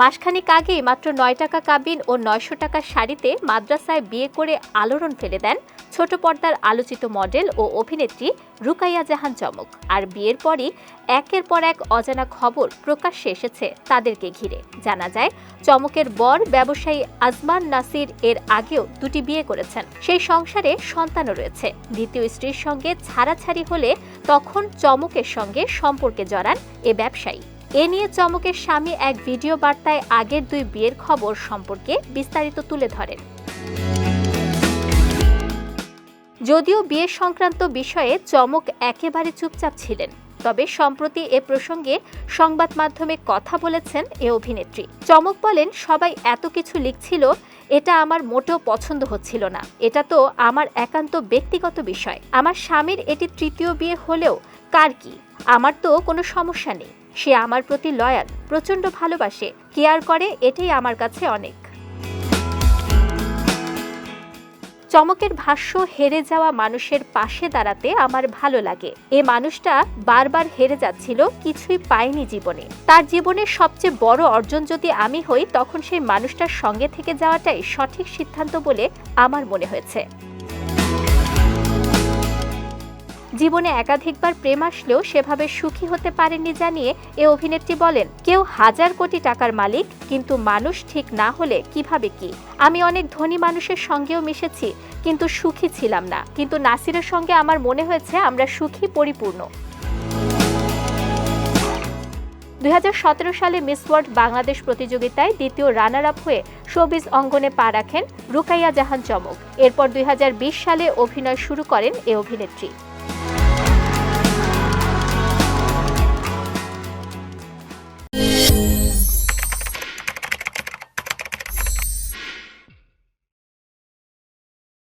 মাসখানেক আগেই মাত্র নয় টাকা কাবিন ও নয়শো টাকার শাড়িতে মাদ্রাসায় বিয়ে করে আলোড়ন ফেলে দেন ছোট পর্দার আলোচিত মডেল ও অভিনেত্রী রুকাইয়া জাহান চমক। আর বিয়ের পরই একের পর এক অজানা খবর প্রকাশ্যে এসেছে তাদেরকে ঘিরে। জানা যায়, চমকের বর ব্যবসায়ী আজমান নাসির এর আগেও দুটি বিয়ে করেছেন। সেই সংসারে সন্তানও রয়েছে। দ্বিতীয় স্ত্রীর সঙ্গে ছাড়াছাড়ি হলে তখন চমকের সঙ্গে সম্পর্কে জড়ান এ ব্যবসায়ী। এ নিয়ে চমকের স্বামী এক ভিডিও বার্তায় আগের দুই বিয়ের খবর সম্পর্কে বিস্তারিত তুলে ধরেন। যদিও বিয়ে সংক্রান্ত বিষয়ে চমক একেবারে চুপচাপ ছিলেন, তবে সম্প্রতি এ প্রসঙ্গে সংবাদ মাধ্যমে কথা বলেছেন এ অভিনেত্রী। চমক বলেন, সবাই এত কিছু লিখছিল, এটা আমার মোটেও পছন্দ হচ্ছিল না। এটা তো আমার একান্ত ব্যক্তিগত বিষয়। আমার স্বামীর এটি তৃতীয় বিয়ে হলেও কার কি? আমার তো কোনো সমস্যা নেই। সে আমার প্রতি লয়াল প্রচণ্ড ভালোবাসে কেয়ার করে, এটাই আমার কাছে অনেক। চমকের ভাষ্য, হেরে যাওয়া মানুষের পাশে দাঁড়াতে আমার ভালো লাগে। এ মানুষটা বারবার হেরে যাচ্ছিল, কিছুই পায়নি জীবনে। তার জীবনের সবচেয়ে বড় অর্জন যদি আমি হই, তখন সেই মানুষটার সঙ্গে থেকে যাওয়াটাই সঠিক সিদ্ধান্ত বলে আমার মনে হয়েছে। জীবনে একাধিকবার প্রেম আসলেও সেভাবে সুখী হতে পারেননি জানিয়ে এ অভিনেত্রী বলেন, কেউ হাজার কোটি টাকার মালিক, কিন্তু মানুষ ঠিক না হলে কীভাবে কি? আমি অনেক ধনী মানুষের সঙ্গেও মিশেছি, কিন্তু সুখী ছিলাম না। কিন্তু নাসিরের সঙ্গে আমার মনে হয়েছে আমরা সুখী পরিপূর্ণ। দুই হাজার সতেরো সালে মিস ওয়ার্ল্ড বাংলাদেশ প্রতিযোগিতায় দ্বিতীয় রানার আপ হয়ে শোবিজ অঙ্গনে পা রাখেন রুকাইয়া জাহান চমক। এরপর দুই হাজার বিশ সালে অভিনয় শুরু করেন এ অভিনেত্রী।